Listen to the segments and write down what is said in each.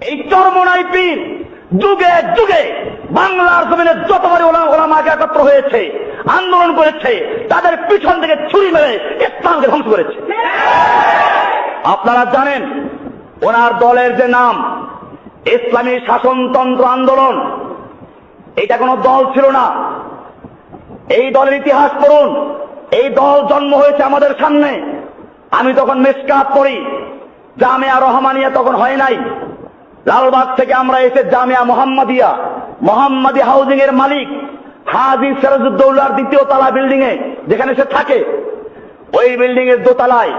এই চরমনাই পীর যুগে যুগে বাংলার জমিনে যতবারই ওলা- ওলামাকে একত্র হয়েছে, আন্দোলন করেছে, তাদের পিছন থেকে ছুরি মেরে ইসলামকে ধ্বংস করেছে। আপনারা জানেন, ওনার দলের যে নাম, ইসলামী শাসনতন্ত্র আন্দোলন, এটা কোনো দল ছিল না। এই দলের ইতিহাস পড়ুন, এই দল জন্ম হয়েছে আমাদের সামনে। আমি তখন মিসকাত পড়ি, জামিয়া রহমানিয়া তখন হয় নাই। লালবাগ থেকে আমরা এসে জামিয়া মোহাম্মদিয়া, মোহাম্মদি হাউজিং এর মালিক হাজি সিরাজউদ্দৌলার দ্বিতীয় তলা বিল্ডিং এ, যেখানে সে থাকে। ওই বিল্ডিং এর দোতলায়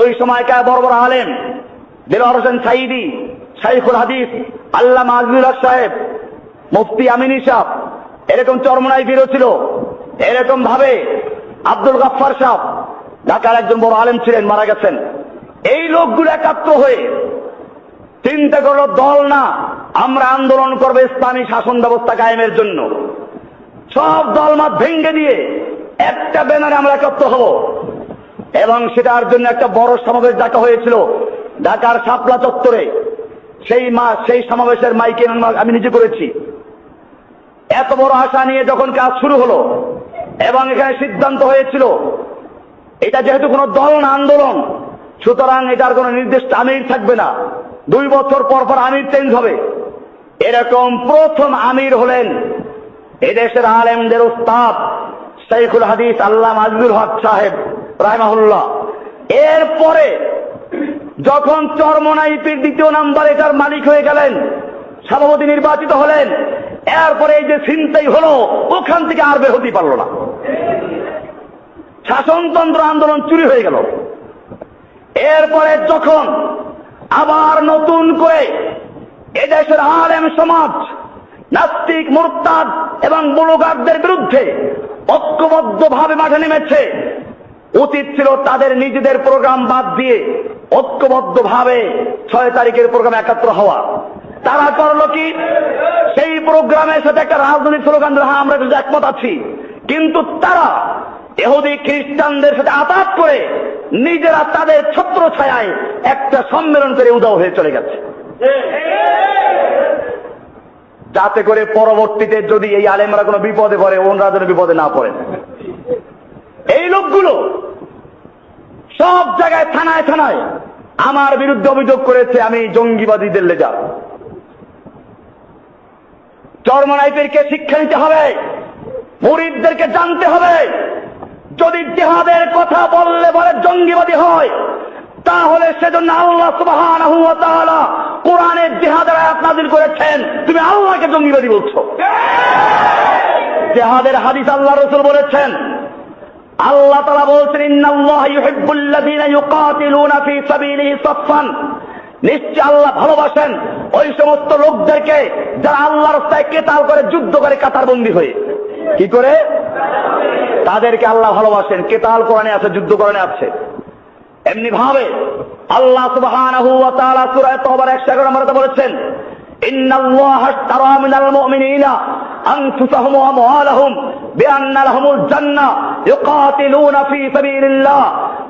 ওই সময়কার বড় বড় আলেম দিলওয়ার হোসেন সাইদি শাইখুল হাদিস আল্লাহ মাজুল সাহেব, মুফতি আমিনী সাহ, এরকম চরমনাই বিরো ছিল। এরকম ভাবে আব্দুল গাফার সাহ, ঢাকার একজন বড় আলেম ছিলেন, মারা গেছেন। এই লোকগুলো একাত্র হয়ে চিন্তা করল দল না। আমরা আন্দোলন করব ইসলামী শাসন ব্যবস্থা কায়েমের জন্য। সব দল দলমত ভেঙ্গে দিয়ে একটা ব্যানারে আমরা একত্র হব। এবং সেটার জন্য একটা বড় সমাবেশ ডাকা হয়েছিল, ঢাকার শাপলা চত্বরে। সেই মা, সেই সমাবেশের মাইকে আমি নিজে করেছি। এত বড় আশা নিয়ে যখন কাজ শুরু হলো, এবং এখানে সিদ্ধান্ত হয়েছিল, এটা যেহেতু কোনো দল না, আন্দোলন সুতরাং এটার কোনো নির্দিষ্ট আমির থাকবে না। দুই বছর পর পর আমির চেঞ্জ হবে। এরকম প্রথম আমির হলেন এদেশের আলেমদের উস্তাদ শাইখুল হাদিস আল্লাহ মাজুল হক সাহেব, রাহমাহুল্লাহ। এরপরে যখন চরমনাইপির দ্বিতীয় নাম্বার এটার মালিক হয়ে গেলেন, সভাপতি নির্বাচিত হলেন, এরপরে এই যে চিন্তাই হলো, ওখান থেকে আর বের হতেই পারল না। শাসনতন্ত্র আন্দোলন চুরি হয়ে গেল। এরপরে যখন আবার নতুন করে এদেশের আলেম সমাজ, নাস্তিক, মুরতাদ এবং বুলুগারদের বিরুদ্ধে ঐক্যবদ্ধভাবে মাঠে নেমেছে উচিত ছিল তাদের নিজেদের প্রোগ্রাম বাদ দিয়ে ঐক্যবদ্ধভাবে ছয় তারিখের প্রোগ্রাম একাত্র হওয়া। তারা করল কি? সেই প্রোগ্রামের সাথে একটা রাজনৈতিক স্লোগান হ্যাঁ আমরা একমত আছি। কিন্তু তারা এহুদি খ্রিস্টানদের সাথে আতাত করে নিজেরা তাদের ছত্র ছায়ায় একটা সম্মেলন করে উদাও হয়ে চলে গেছে। যাতে করে পরবর্তীতে যদি এই আলেমরা কোনো বিপদে পড়ে, ওনরা যেন বিপদে না পড়েন। এই লোকগুলো সব জায়গায় থানায় থানায় আমার বিরুদ্ধে অভিযোগ করেছে, আমি জঙ্গিবাদীদের লেজা চরমনাইপেরকে শিক্ষা নিতে হবে, মুরিদদেরকে জানতে হবে। যদি জেহাদের কথা বললে বলে জঙ্গিবাদী হয়, তাহলে সেজন্য আল্লাহ সুবহানাহু ওয়া কোরআনের জেহাদের আয়াত নাযিল করেছেন। তুমি আল্লাহকে জঙ্গিবাদী বলছো। জেহাদের হাদিস আল্লাহ রসুল বলেছেন, আল্লাহ তাআলা বলছেন নিশ্চয় আল্লাহ ভালোবাসেন ওই সমস্ত লোকদেরকে যারা আল্লাহর রাস্তায় কেতাল করে, যুদ্ধ করে, কাতারবন্দি হয়ে। কি করে? তাদেরকে আল্লাহ ভালোবাসেন। কেতাল কোরআনে আছে, যুদ্ধ কোরআনে আছে? এমনি ভাবে আল্লাহ সূরা তওবার 111 নম্বরে বলেছেন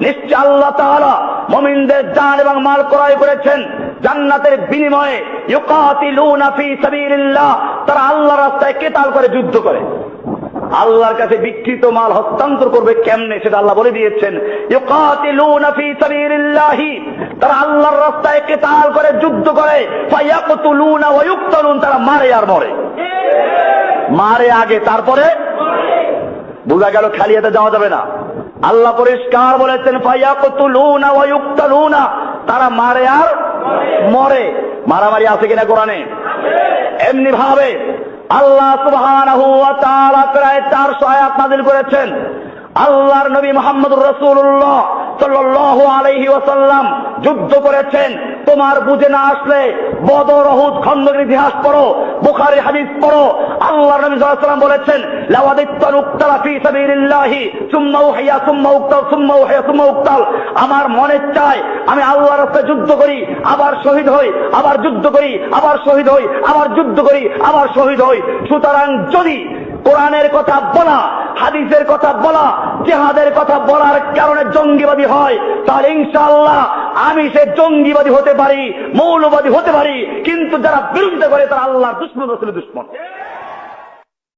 নিশ্চয় আল্লাহ তাআলা মুমিনদের জান এবং মাল ক্রয় করেছেন জান্নাতের বিনিময়ে। ইউকাতিলুনা ফী সাবিলিল্লাহ, তারা আল্লাহর রাস্তায় কেতাল করে যুদ্ধ করে? আল্লাহর কাছে বিকৃত মাল হস্তান্তর করবে কেমনে সেটা আল্লাহ বলে দিয়েছেন। তারা আল্লাহর রাস্তায় কেতাল করে, যুদ্ধ করে। তারা মারে আর মরে। মারে আগে, তারপরে বোঝা গেল খালি হাতে যাওয়া যাবে না। আল্লাহ পরিষ্কার বলেছেন তারা মারে আর মরে। মারামারি আছে কিনা কোরআনে? এমনি ভাবে আল্লাহ প্রায় 400 আয়াত নাযিল করেছেন। আল্লাহর নবী মোহাম্মদ রাসূলুল্লাহ। ওয়াসাল্লাম যুদ্ধ করেছেন। তোমার বুঝে না আসলে বদর, উহুদ, খন্দকের ইতিহাস পড়ো, বুখারী হাদিস পড়ো। আল্লাহর নবী ওয়াসাল্লাম বলেছেন, লাওয়াদিত্তান উক্তালা ফি সাবিলিল্লাহি, সুম্মা উহিয়া সুম্মা উক্তাল, সুম্মা উহিয়া সুম্মা উক্তাল। আমার মনে চায়, আমি আল্লাহর রাস্তায় যুদ্ধ করি, আবার শহীদ হই, আবার যুদ্ধ করি, আবার শহীদ হই, আবার যুদ্ধ করি, আবার শহীদ হই। সুতরাং যদি কোরআনের কথা বলা, হাদিসের কথা বলা, জেহাদের কথা বলার কারণে জঙ্গিবাদী হয়, তাহলে ইনশাআল্লাহ আমি সে জঙ্গিবাদী হতে পারি, মৌলবাদী হতে পারি, কিন্তু যারা বিরোধিতা করে তারা আল্লাহর দুশ্মন রসুলের দুশ্মন।